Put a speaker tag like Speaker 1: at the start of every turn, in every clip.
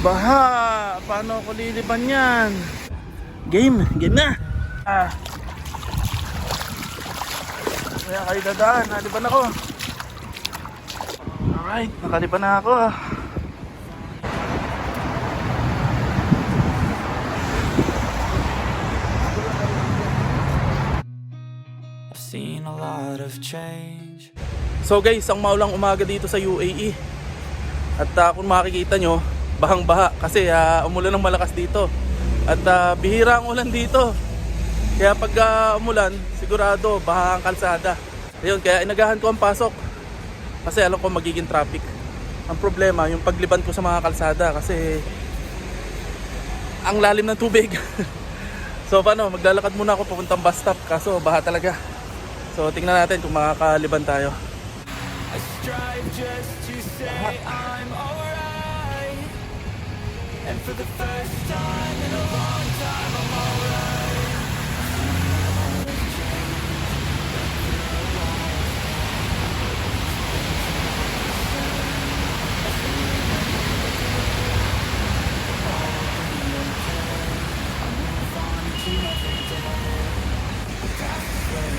Speaker 1: Baha! Paano ako liliban yan? Game! Game na! Ah! Kaya kayo dadaan, naliban ako. Alright, nakaliban na ako ah.
Speaker 2: I've seen a lot of change.
Speaker 1: So guys, ang maulang umaga dito sa UAE. At ah, kung makikita nyo, bahang baha kasi ah, umulan ng malakas dito. At ah, bihira ang ulan dito. Kaya pag ah, umulan, sigurado baha ang kalsada. Ayun, kaya inagahan ko ang pasok. Kasi alam ko magiging traffic. Ang problema, yung pagliban ko sa mga kalsada kasi ang lalim ng tubig. so paano, maglalakad muna ako papuntang bus stop kaso baha talaga. So tingnan natin kung makakaliban tayo.
Speaker 2: I strive just to say I'm alright. And for the first time in a long time, I'm alright.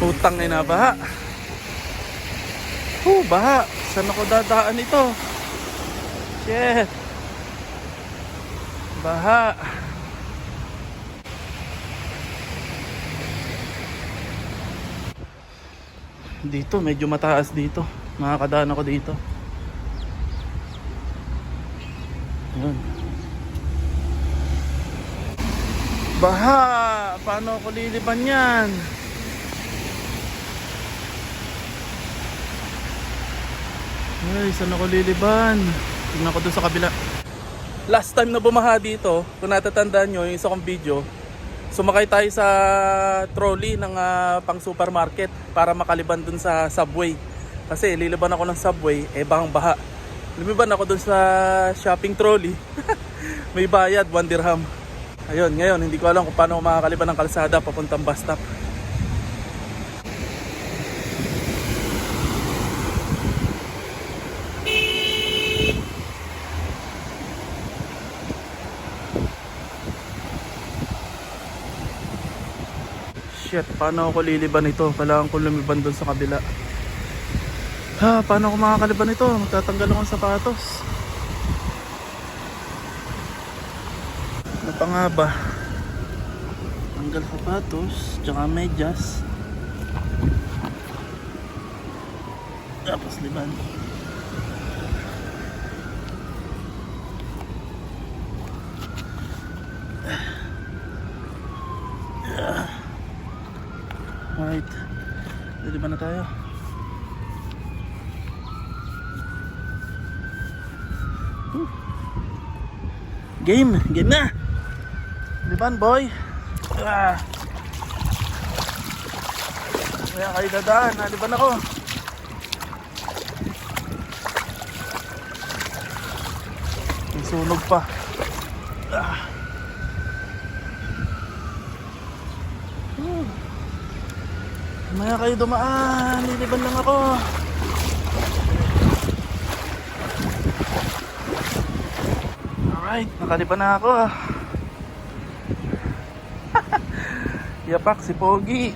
Speaker 1: Putang ina, baha. Oh, baha. Saan ako dadaan ito? Shit. Baha. Dito, medyo mataas dito. Makakadaan ako dito. Yun. Baha! Paano ako liliban yan? Ay, saan ako liliban? Tingnan ko doon sa kabila. Last time na bumaha dito, kung natatandaan nyo yung isa kong video, sumakay tayo sa trolley ng ah, pang supermarket para makaliban dun sa subway. Kasi liliban ako ng subway, eh bahang baha. Lumiban ako dun sa shopping trolley. May bayad, 1 dirham. Ayun, ngayon, hindi ko alam kung paano makakaliban ng kalsada papuntang bus stop. Shit, paano ako liliban ito? Kailangan ko lumiban doon sa kabila. Ha, paano ako makakaliban ito? Magtatanggal ako ng sapatos. Ano pa nga ba? Tanggal sapatos, tsaka medyas. Tapos liban. Alright. Liliban na tayo. Game! Game na! Liban boy! Ah. Kaya kayo dadaan, naliban ako. May sunog pa. Ah. Maya kayo dumaan, liliban lang ako. Alright, nakaliban na ako. Yapak si Pogi.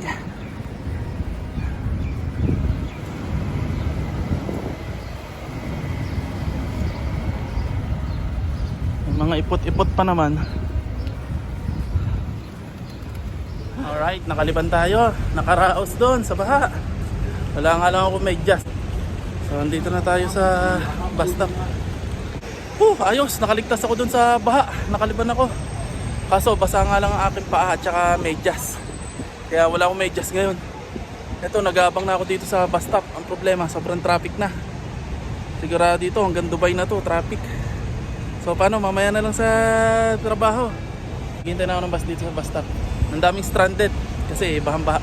Speaker 1: Mga ipot-ipot pa naman. Alright, nakaliban tayo. Nakaraos doon sa baha. Wala nga lang ako may just. So, andito na tayo sa bus stop. Huh, ayos. Nakaligtas ako doon sa baha. Nakaliban ako. Kaso, basa nga lang ang aking paa at saka medyas. Kaya wala akong medyas ngayon. Ito, nagabang na ako dito sa bus stop. Ang problema, sobrang traffic na. Sigurado dito, hanggang Dubai na to, traffic. So, paano? Mamaya na lang sa trabaho. Hintay na ako ng bus dito sa bus stop. Ang daming stranded kasi bahang baha.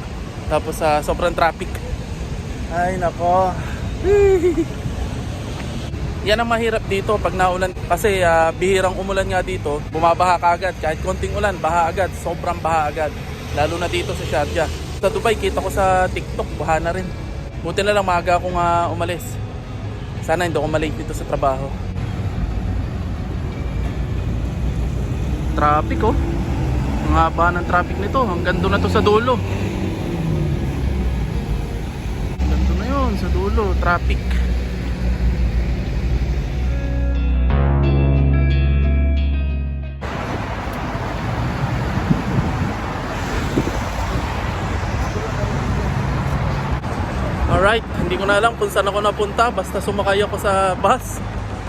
Speaker 1: Tapos sa sobrang traffic. Ay nako. Yan ang mahirap dito pag naulan kasi ah, bihirang umulan nga dito, bumabaha ka agad. Kahit konting ulan, baha agad, sobrang baha agad. Lalo na dito sa Sharjah. Sa Dubai, kita ko sa TikTok, baha na rin. Buti na lang maaga akong ah, umalis. Sana hindi ako malate dito sa trabaho. traffic oh. Ang haba ng traffic nito. Hanggang doon na to sa dulo. Hanggang doon na yun, sa dulo. Traffic. Alright, hindi ko na alam kung saan ako napunta. Basta sumakay ako sa bus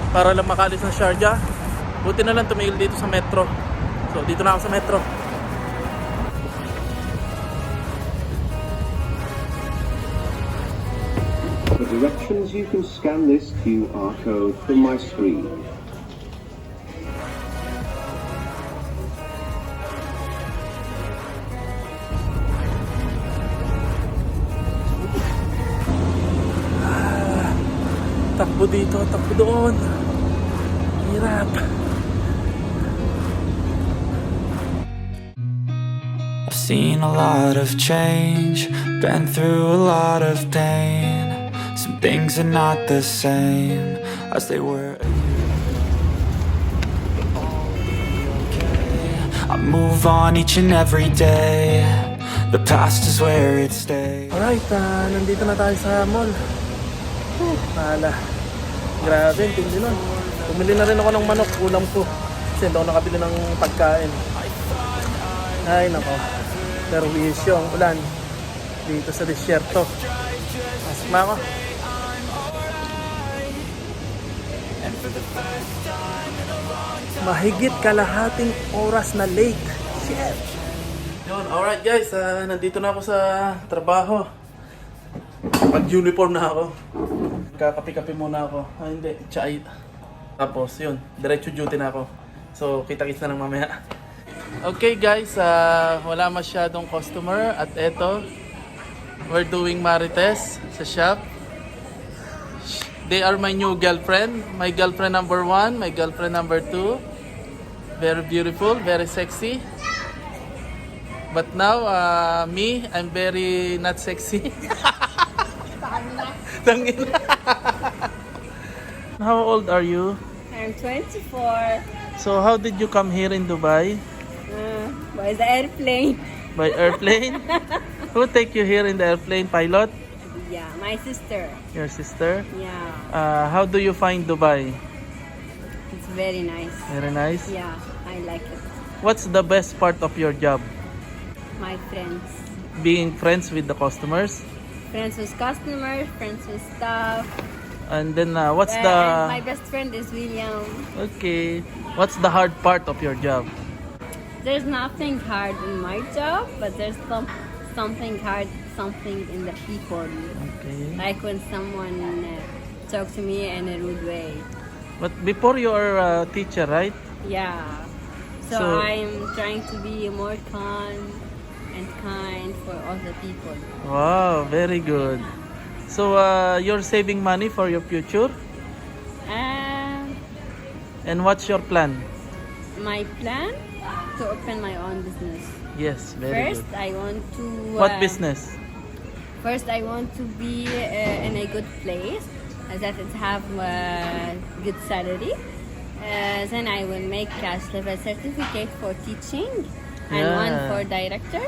Speaker 1: para lang makalis ng Sharjah. Buti na lang tumigil dito sa metro. So, dito na ako sa metro.
Speaker 3: Directions, you can scan this QR code from my screen.
Speaker 1: Ah, takbo dito, takbo doon. Hirap.
Speaker 2: I've seen a lot of change, been through a lot of pain. Things are not the same as they were. I move on each and every day. The past is where it stays.
Speaker 1: Alright, ah, nandito na tayo sa mall. Huh, Pahala. Grabe, tindi nun. Bumili na rin ako ng manok, ulam ko. Kasi hindi ako nakabili ng pagkain. Ay, nako. Pero wisyo ang ulan. Dito sa disyerto. Na ako. Mahigit kalahating oras na late. Shit. Yun, alright guys, ah, nandito na ako sa trabaho. Pag-uniform na ako. Kakapi-kapi muna ako. Ah, hindi, chai. Tapos, yun, diretso duty na ako. So, kita-kits na lang mamaya. Okay guys, ah, wala masyadong customer at eto, we're doing marites sa shop. They are my new girlfriend. My girlfriend number one, my girlfriend number two. Very beautiful, very sexy. But now, uh, me, I'm very not sexy. Tangin. How old are you?
Speaker 4: I'm 24.
Speaker 1: So how did you come here in Dubai?
Speaker 4: Uh, by the airplane.
Speaker 1: By airplane? Who take you here in the airplane? Pilot?
Speaker 4: Yeah, my sister.
Speaker 1: Your sister?
Speaker 4: Yeah,
Speaker 1: Uh, how do you find Dubai?
Speaker 4: it's very nice.
Speaker 1: Very nice.
Speaker 4: Yeah, I like it.
Speaker 1: What's the best part of your job?
Speaker 4: My friends.
Speaker 1: Being friends with the customers?
Speaker 4: Friends with customers, friends with staff.
Speaker 1: And then uh, what's
Speaker 4: and my
Speaker 1: the...
Speaker 4: best friend is William.
Speaker 1: Okay. What's the hard part of your job?
Speaker 4: There's nothing hard in my job, but there's some something hard, something in the people.
Speaker 1: Okay.
Speaker 4: Like when someone uh, talk to me in a rude way.
Speaker 1: But before you are a teacher, right?
Speaker 4: Yeah. So,
Speaker 1: So-
Speaker 4: I'm trying to be more calm and kind for all the people.
Speaker 1: Wow, very good. So uh, you're saving money for your future?
Speaker 4: And
Speaker 1: And what's your plan?
Speaker 4: my plan to open my own business.
Speaker 1: Yes, very
Speaker 4: First,
Speaker 1: good.
Speaker 4: I want to.
Speaker 1: What
Speaker 4: uh,
Speaker 1: business?
Speaker 4: First, I want to be uh, in a good place uh, that it have uh, good salary. Uh, then I will make cash level certificate for teaching and one for director.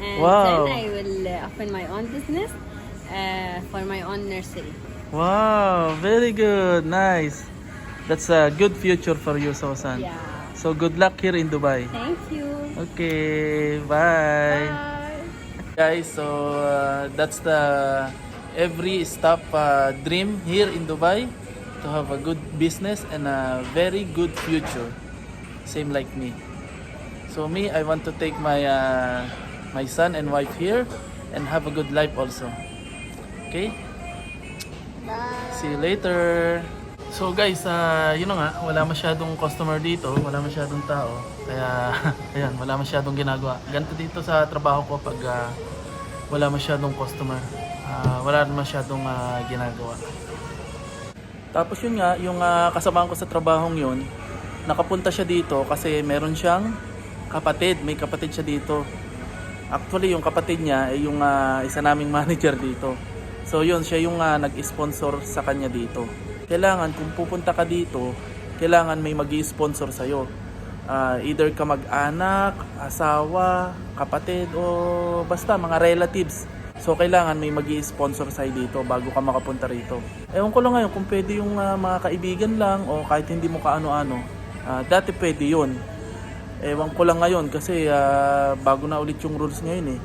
Speaker 4: And
Speaker 1: Wow.
Speaker 4: then I will uh, open my own business uh, for my own nursery.
Speaker 1: Wow, very good. Nice. That's a good future for you, Sosan.
Speaker 4: Yeah.
Speaker 1: So good luck here in Dubai.
Speaker 4: Thank you.
Speaker 1: Okay, bye.
Speaker 4: Bye.
Speaker 1: Guys, so uh, that's the every staff uh, dream here in Dubai to have a good business and a very good future. Same like me. So me, I want to take my uh, my son and wife here and have a good life also. Okay? See you later. So guys, uh, yun nga, wala masyadong customer dito, wala masyadong tao. Kaya, ayan, wala masyadong ginagawa. Ganito dito sa trabaho ko pag ah, wala masyadong customer. Ah, wala masyadong ah, ginagawa. Tapos yun nga, yung uh, kasamahan ko sa trabahong yun, nakapunta siya dito kasi meron siyang kapatid. May kapatid siya dito. Actually, yung kapatid niya ay yung ah, isa naming manager dito. So yun, siya yung ah, nag-sponsor sa kanya dito. Kailangan, kung pupunta ka dito, kailangan may mag sponsor sa'yo. ah, either kamag-anak, asawa, kapatid o basta mga relatives. So kailangan may mag sponsor sa'yo dito bago ka makapunta rito. Ewan ko lang ngayon kung pwede yung ah, mga kaibigan lang o kahit hindi mo kaano-ano. Ah, dati pwede yun. Ewan ko lang ngayon kasi ah, bago na ulit yung rules ngayon eh.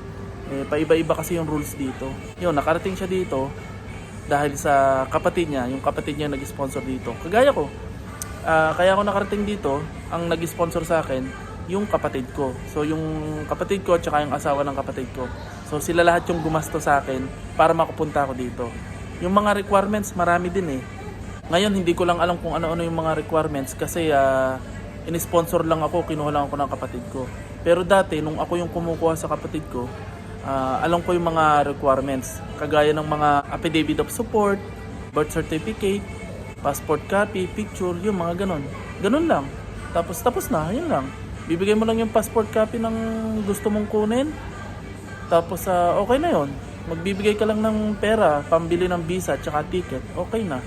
Speaker 1: eh. Paiba-iba kasi yung rules dito. Yun, nakarating siya dito dahil sa kapatid niya, yung kapatid niya nag-sponsor dito. Kagaya ko, Ah, kaya ako nakarating dito, ang nag-sponsor sa akin, yung kapatid ko. So yung kapatid ko at yung asawa ng kapatid ko. So sila lahat yung gumasto sa akin para makapunta ako dito. Yung mga requirements, marami din eh. Ngayon hindi ko lang alam kung ano-ano yung mga requirements kasi ah, in-sponsor lang ako, kinuha lang ako ng kapatid ko. Pero dati, nung ako yung kumukuha sa kapatid ko, ah, alam ko yung mga requirements. Kagaya ng mga affidavit of support, birth certificate, passport copy, picture, yung mga ganon. Ganon lang. Tapos tapos na, yun lang. Bibigay mo lang yung passport copy ng gusto mong kunin. Tapos ah, okay na yon. Magbibigay ka lang ng pera, pambili ng visa at saka ticket. Okay na.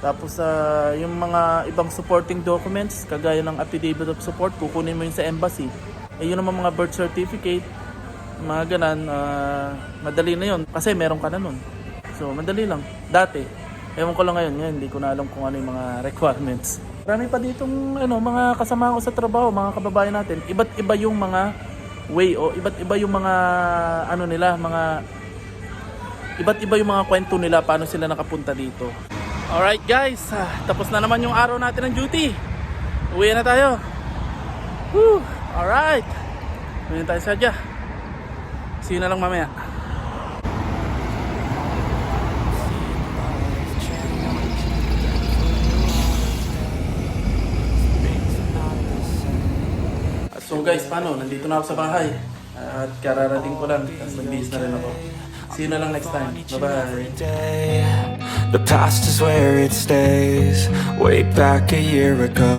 Speaker 1: Tapos ah, yung mga ibang supporting documents, kagaya ng affidavit of support, kukunin mo yun sa embassy. Eh yun naman mga birth certificate, mga ganan, ah, madali na yun. Kasi meron ka na nun. So, madali lang. Dati, ewan ko lang ngayon, ngayon hindi ko na alam kung ano yung mga requirements. Marami pa ditong ano, mga kasama ko sa trabaho, mga kababayan natin. Iba't iba yung mga way o iba't iba yung mga ano nila, mga iba't iba yung mga kwento nila paano sila nakapunta dito. Alright guys, ah, tapos na naman yung araw natin ng duty. Uwi na tayo. Woo! Alright. Uwi na tayo sa Sadya. See you na lang mamaya. So guys, paano? Nandito na ako sa bahay. At kararating ko lang. Tapos nagbihis na rin ako. See you na lang next time. Bye-bye.
Speaker 2: The past is where it stays. Way back a year ago.